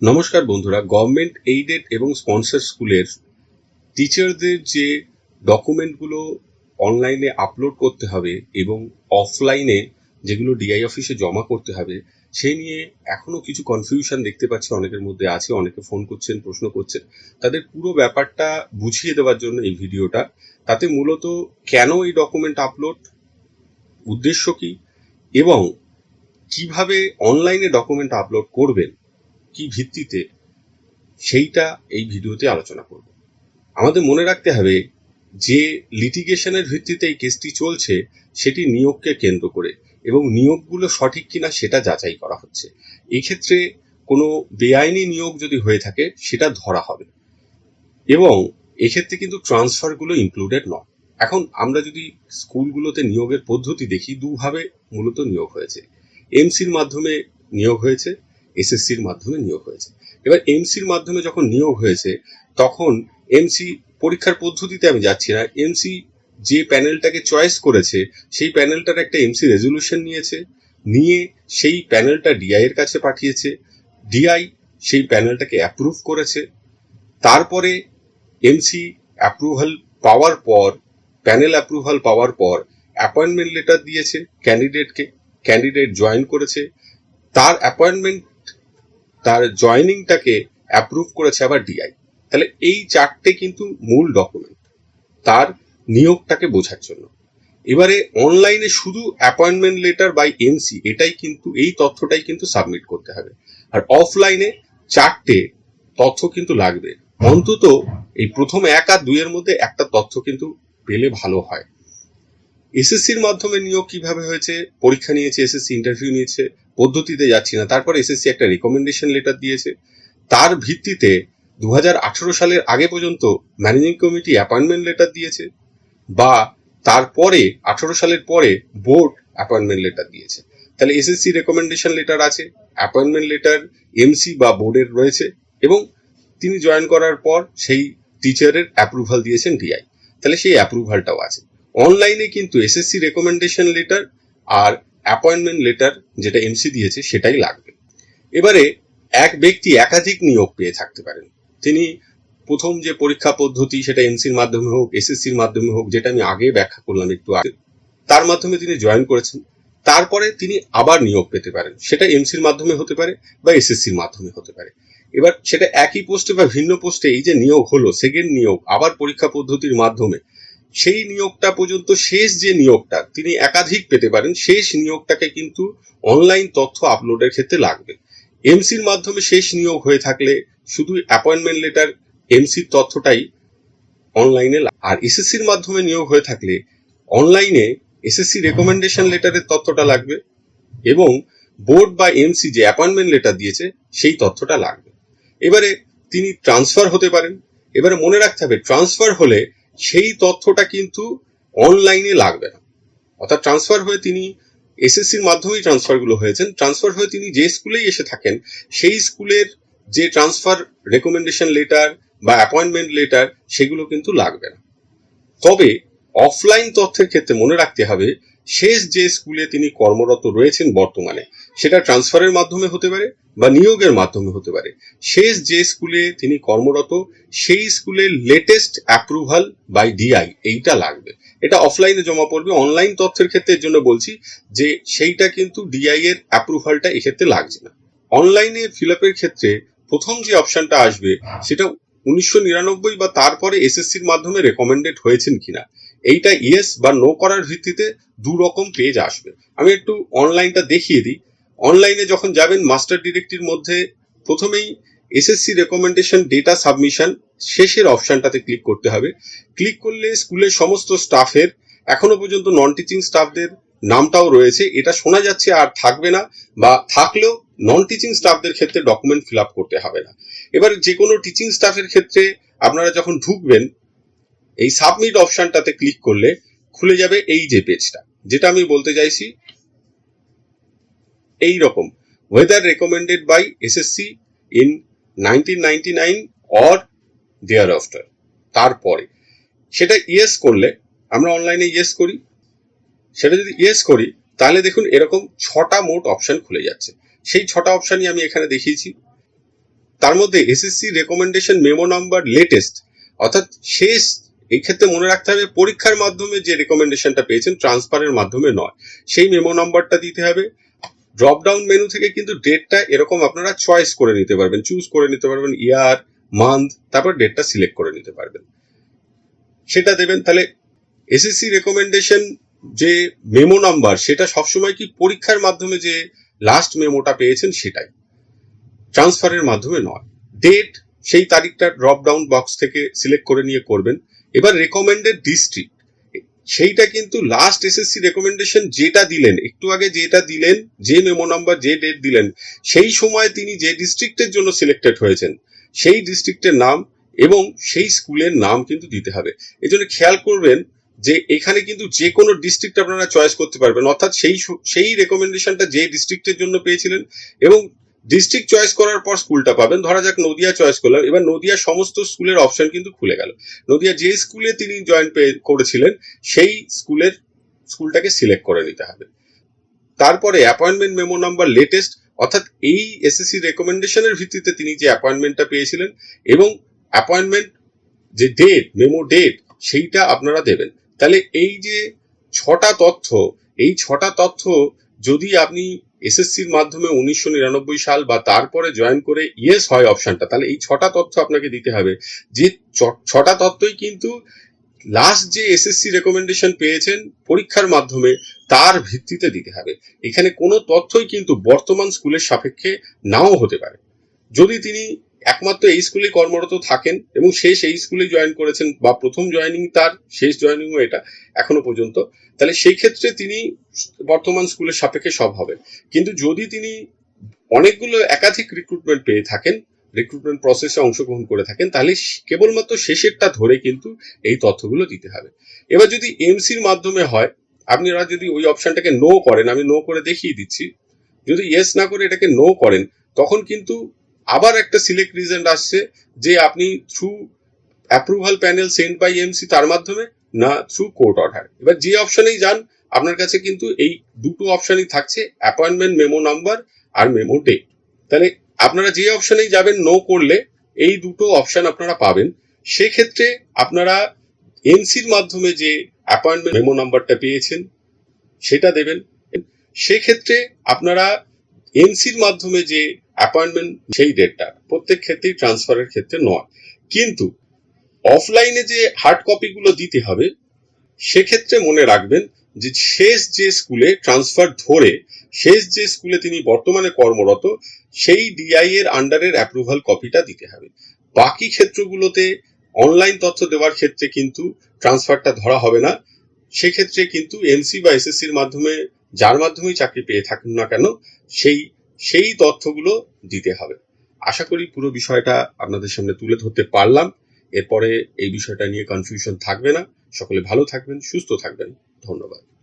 নমস্কার বন্ধুরা government aided এবং স্পন্সর স্কুলের টিচারদের যে ডকুমেন্টগুলো অনলাইনে আপলোড করতে হবে এবং অফলাইনে যেগুলো ডিআই অফিসে জমা করতে হবে, সেই নিয়ে এখনও কিছু কনফিউশন দেখতে পাচ্ছি অনেকের মধ্যে আছে, অনেকে ফোন করছেন, প্রশ্ন করছেন। তাদের পুরো ব্যাপারটা বুঝিয়ে দেওয়ার জন্য এই ভিডিওটা। তাতে মূলত কেন এই ডকুমেন্ট আপলোড উদ্দেশ্য কি এবং কীভাবে অনলাইনে ডকুমেন্ট আপলোড করবেন? কি ভিত্তিতে সেইটা এই ভিডিওতে আলোচনা করব। আমাদের মনে রাখতে হবে যে লিটিগেশনের ভিত্তিতে এই কেসটি চলছে, সেটি নিয়োগকে কেন্দ্র করে এবং নিয়োগগুলো সঠিক কিনা সেটা যাচাই করা হচ্ছে। এই ক্ষেত্রে কোনো বেআইনি নিয়োগ যদি হয়ে থাকে, সেটা ধরা হবে। এবং এক্ষেত্রে কিন্তু ট্রান্সফারগুলো ইনক্লুডেড নয়। এখন আমরা যদি স্কুলগুলোতে নিয়োগের পদ্ধতি দেখি, দুভাবে মূলত নিয়োগ হয়েছে। এমসির মাধ্যমে নিয়োগ হয়েছে এসএসসির মাধ্যমে নিয়োগ হয়েছে। এবার এমসির মাধ্যমে যখন নিয়োগ হয়েছে, তখন এমসি পরীক্ষার পদ্ধতিতে আমি যাচ্ছি না। এমসি যে প্যানেলটাকে চয়েস করেছে, সেই প্যানেলটার একটা এমসি রেজলিউশন নিয়েছে। নিয়ে সেই প্যানেলটা ডিআই এর কাছে পাঠিয়েছে। ডিআই সেই প্যানেলটাকে অ্যাপ্রুভ করেছে। তারপরে এমসি অ্যাপ্রুভাল পাওয়ার পর প্যানেল অ্যাপ্রুভাল পাওয়ার পর অ্যাপয়েন্টমেন্ট লেটার দিয়েছে ক্যান্ডিডেটকে ক্যান্ডিডেট জয়েন করেছে। তার অ্যাপয়েন্টমেন্ট তার জয়নিংটাকে অ্যাপ্রুভ করেছে আবার ডিআই তাহলে এই চারটে কিন্তু মূল ডকুমেন্ট তার নিয়োগটাকে বোঝার জন্য। এবারে অনলাইনে শুধু অ্যাপয়েন্টমেন্ট লেটার বাই এমসি এটাই কিন্তু, এই তথ্যটাই কিন্তু সাবমিট করতে হবে। আর অফলাইনে চারটে তথ্য কিন্তু লাগবে। অন্তত এই প্রথম এক আর দুইয়ের মধ্যে একটা তথ্য কিন্তু পেলে ভালো হয়। এসএসসির মাধ্যমে নিয়োগ কীভাবে হয়েছে? পরীক্ষা নিয়েছে এসএসসি ইন্টারভিউ নিয়েছে, পদ্ধতিতে যাচ্ছি না। তারপর এসএসসি একটা রেকমেন্ডেশন লেটার দিয়েছে। তার ভিত্তিতে দুহাজার আঠারো সালের আগে পর্যন্ত ম্যানেজিং কমিটি অ্যাপয়েন্টমেন্ট লেটার দিয়েছে বা তারপরে আঠারো সালের পরে বোর্ড অ্যাপয়েন্টমেন্ট লেটার দিয়েছে। তাহলে এসএসসি রেকমেন্ডেশন লেটার আছে অ্যাপয়েন্টমেন্ট লেটার এমসি বা বোর্ডের রয়েছে এবং তিনি জয়েন করার পর সেই টিচারের অ্যাপ্রুভাল দিয়েছেন ডিআই তাহলে সেই অ্যাপ্রুভালটাও আছে। অনলাইনে কিন্তু এসএসসি রেকমেন্ডেশন লেটার আর অ্যাপয়েন্টমেন্ট লেটার যেটা এমসি দিয়েছে সেটাই লাগবে। এবারে এক ব্যক্তি একাধিক নিয়োগ পেয়ে থাকতে পারেন। তিনি প্রথম যে পরীক্ষা পদ্ধতি সেটা এমসির মাধ্যমে হোক এসএসসির মাধ্যমে হোক, যেটা আমি আগে ব্যাখ্যা করলাম একটু আগে, তার মাধ্যমে তিনি জয়েন করেছেন। তারপরে তিনি আবার নিয়োগ পেতে পারেন। সেটা এমসির মাধ্যমে হতে পারে বা এসএসসির মাধ্যমে হতে পারে। এবার সেটা একই পোস্টে বা ভিন্ন পোস্টে এই যে নিয়োগ হলো সেকেন্ড নিয়োগ, আবার পরীক্ষা পদ্ধতির মাধ্যমে সেই নিয়োগটা পর্যন্ত শেষ যে নিয়োগটা, তিনি একাধিক পেতে পারেন, শেষ নিয়োগটাকে কিন্তু অনলাইন তথ্য আপলোডের ক্ষেত্রে লাগবে। এমসির মাধ্যমে শেষ নিয়োগ হয়ে থাকলে শুধু অ্যাপয়েন্টমেন্ট লেটার এমসির তথ্যটাই অনলাইনে আর এসএসসির মাধ্যমে নিয়োগ হয়ে থাকলে অনলাইনে এসএসসি রেকমেন্ডেশন লেটারের তথ্যটা লাগবে এবং বোর্ড বা এমসি যে অ্যাপয়েন্টমেন্ট লেটার দিয়েছে সেই তথ্যটা লাগবে। এবারে তিনি ট্রান্সফার হতে পারেন। এবারে মনে রাখতে হবে ট্রান্সফার হলে সেই তথ্যটা কিন্তু অনলাইনে লাগবে না। অর্থাৎ ট্রান্সফার হয়ে তিনি এসএসসির মাধ্যমেই ট্রান্সফারগুলো হয়েছেন। ট্রান্সফার হয়ে তিনি যে স্কুলেই এসে থাকেন, সেই স্কুলের যে ট্রান্সফার রেকমেন্ডেশন লেটার বা অ্যাপয়েন্টমেন্ট লেটার সেগুলো কিন্তু লাগবে না। তবে অফলাইন তথ্যের ক্ষেত্রে মনে রাখতে হবে শেষ যে স্কুলে তিনি কর্মরত রয়েছেন বর্তমানে, সেটা ট্রান্সফারের মাধ্যমে হতে পারে বা নিয়োগের মাধ্যমে হতে পারে। শেষ যে স্কুলে তিনি কর্মরত, সেই স্কুলের লেটেস্ট অ্যাপ্রুভাল বাই ডিআই এইটা লাগবে। এটা অফলাইনে জমা পড়বে। অনলাইন তথ্যের ক্ষেত্রে এর জন্য বলছি যে সেইটা কিন্তু ডিআই এর অ্যাপ্রুভালটা এক্ষেত্রে লাগছে না। অনলাইনে ফিল আপের ক্ষেত্রে প্রথম যে অপশনটা আসবে, সেটা উনিশশো নিরানব্বই বা তারপরে এসএসসির মাধ্যমে রেকমেন্ডেড হয়েছেন কিনা, এইটা ইয়েস বা নো করার ভিত্তিতে দু রকম পেজ আসবে। আমি একটু অনলাইনটা দেখিয়ে দিই। অনলাইনে যখন যাবেন মাস্টার ডিরেক্টির মধ্যে প্রথমেই এসএসসি রেকমেন্ডেশন ডেটা সাবমিশন শেষের অপশনটাতে ক্লিক করতে হবে। ক্লিক করলে স্কুলের সমস্ত স্টাফের এখনও পর্যন্ত নন টিচিং স্টাফদের নামটাও রয়েছে। এটা শোনা যাচ্ছে আর থাকবে না বা থাকলেও নন টিচিং স্টাফদের ক্ষেত্রে ডকুমেন্ট ফিল আপ করতে হবে না। এবার যে কোনো টিচিং স্টাফের ক্ষেত্রে আপনারা যখন ঢুকবেন, এই সাবমিট অপশনটাতে ক্লিক করলে খুলে যাবে এই যে পেজটা যেটা আমি বলতে চাইছি এই রকম whether recommended by SSC in nineteen ninety nine or thereafter তারপরে। সেটা ইয়েস করলে, আমরা অনলাইনে ইয়েস করি। সেটা যদি ইয়েস করি, তাহলে দেখুন এরকম ছটা মোট অপশন খুলে যাচ্ছে। সেই ছটা অপশানই আমি এখানে দেখিয়েছি। তার মধ্যে SSC recommendation memo number latest অর্থাৎ শেষ, এই ক্ষেত্রে মনে রাখতে হবে পরীক্ষার মাধ্যমে যে রেকমেন্ডেশনটা পেয়েছেন ট্রান্সফারের মাধ্যমে নয়। সেই মেমো নাম্বারটা দিতে হবে। ড্রপ ডাউন মেনু থেকে কিন্তু ডেটটা এরকম আপনারা চয়েস করে নিতে পারবেন। চুজ করে নিতে পারবেন ইয়ার মান্থ তারপর ডেটটা সিলেক্ট করে নিতে পারবেন। সেটা দেবেন। তাহলে এসএসসি রেকমেন্ডেশন যে মেমো নাম্বার সেটা সবসময় কি পরীক্ষার মাধ্যমে যে লাস্ট মেমোটা পেয়েছেন সেটাই। ট্রান্সফারের মাধ্যমে নয়। ডেট সেই তারিখটা ড্রপ ডাউন বক্স থেকে সিলেক্ট করে নিয়ে করবেন। এবার রেকমেন্ডেড ডিস্ট্রিক্ট সেইটা কিন্তু লাস্ট এসএসসি রেকমেন্ডেশন যেটা দিলেন, একটু আগে যেটা দিলেন, যে মেমো নাম্বার যে ডেট দিলেন, সেই সময় তিনি যে ডিস্ট্রিক্টের জন্য সিলেক্টেড হয়েছেন, সেই ডিস্ট্রিক্টের নাম এবং সেই স্কুলের নাম কিন্তু দিতে হবে। এই জন্য খেয়াল করবেন যে এখানে কিন্তু যে কোনো ডিস্ট্রিক্ট আপনারা চয়েস করতে পারবেন। অর্থাৎ সেই সেই রেকমেন্ডেশনটা যে ডিস্ট্রিক্টের জন্য পেয়েছিলেন এবং ডিস্ট্রিক্ট চয়েস করার পর স্কুলটা পাবেন। ধরা যাক নদিয়া চয়েস করলাম। এবার নদিয়া সমস্ত স্কুলের অপশন কিন্তু খুলে গেল। নদিয়া যে স্কুলে তিনি জয়েন করেছিলেন, সেই স্কুলের স্কুলটাকে সিলেক্ট করে নিতে হবে। তারপরে অ্যাপয়েন্টমেন্ট মেমো নাম্বার লেটেস্ট অর্থাৎ এই এসএসসি রেকমেন্ডেশনের ভিত্তিতে তিনি যে অ্যাপয়েন্টমেন্টটা পেয়েছিলেন এবং অ্যাপয়েন্টমেন্ট যে ডেট মেমো ডেট সেইটা আপনারা দেবেন। তাহলে এই যে ছটা তথ্য, এই ছটা তথ্য যদি আপনি এসএসসির মাধ্যমে উনিশশো নিরানব্বই সাল বা তারপরে জয়েন করে ইয়েস হয় অপশনটা, তাহলে এই ছটা তথ্য আপনাকে দিতে হবে। যে ছটা তথ্যই কিন্তু লাস্ট যে এসএসসি রেকমেন্ডেশন পেয়েছেন পরীক্ষার মাধ্যমে, তার ভিত্তিতে দিতে হবে। এখানে কোনো তথ্যই কিন্তু বর্তমান স্কুলের সাপেক্ষে নাও হতে পারে। যদি তিনি একমাত্র এই স্কুলে কর্মরত থাকেন এবং শেষ এই স্কুলে জয়েন করেছেন বা প্রথম জয়েনিং তার, শেষ জয়েনিংও এটা এখনও পর্যন্ত। তাহলে সেই ক্ষেত্রে তিনি বর্তমান স্কুলের সাপেক্ষে সব হবে কিন্তু যদি তিনি অনেকগুলো একাধিক রিক্রুটমেন্ট পেয়ে থাকেন রিক্রুটমেন্ট প্রসেসে অংশগ্রহণ করে থাকেন, তাহলে কেবলমাত্র শেষেরটা ধরে কিন্তু এই তথ্যগুলো দিতে হবে। এবার যদি এমসির মাধ্যমে হয়, আপনারা যদি ওই অপশনটাকে নো করেন, আমি নো করে দেখিয়ে দিচ্ছি, যদি ইয়েস না করে এটাকে নো করেন, তখন কিন্তু আবার একটা সিলেক্ট রিজেন্ট আসছে যে আপনি through approval panel send by MC তার মাধ্যমে না থ্রু কোর্ট অর্ডার এবার যে অপশনেই যান, আপনার কাছে কিন্তু এই দুটো অপশনই থাকছে অ্যাপয়েন্টমেন্ট মেমো নাম্বার আর মেমো ডে তাহলে আপনারা যে অপশনেই যাবেন নো করলে এই দুটো অপশন আপনারা পাবেন। সেক্ষেত্রে আপনারা এমসির মাধ্যমে যে অ্যাপয়েন্টমেন্ট মেমো নাম্বারটা পেয়েছেন, সেটা দেবেন। সেক্ষেত্রে আপনারা এমসির মাধ্যমে যে অ্যাপয়েন্টমেন্ট সেই ডেটটা প্রত্যেক ক্ষেত্রেই ট্রান্সফারের ক্ষেত্রে নয়। কিন্তু অফলাইনে যে হার্ড কপিগুলো দিতে হবে, সেক্ষেত্রে মনে রাখবেন যে শেষ যে স্কুলে ট্রান্সফার ধরে, শেষ যে স্কুলে তিনি বর্তমানে কর্মরত, সেই ডিআই এর আন্ডারের অ্যাপ্রুভাল কপিটা দিতে হবে। বাকি ক্ষেত্রগুলোতে অনলাইন তথ্য দেওয়ার ক্ষেত্রে কিন্তু ট্রান্সফারটা ধরা হবে না। সেক্ষেত্রে কিন্তু এমসি বা এসএসসির মাধ্যমে, যার মাধ্যমেই চাকরি পেয়ে থাকুন না কেন, সেই সেই তথ্যগুলো দিতে হবে। আশা করি পুরো বিষয়টা আপনাদের সামনে তুলে ধরতে পারলাম। এরপরে এই বিষয়টা নিয়ে কনফিউশন থাকবে না। সকলে ভালো থাকবেন, সুস্থ থাকবেন। ধন্যবাদ।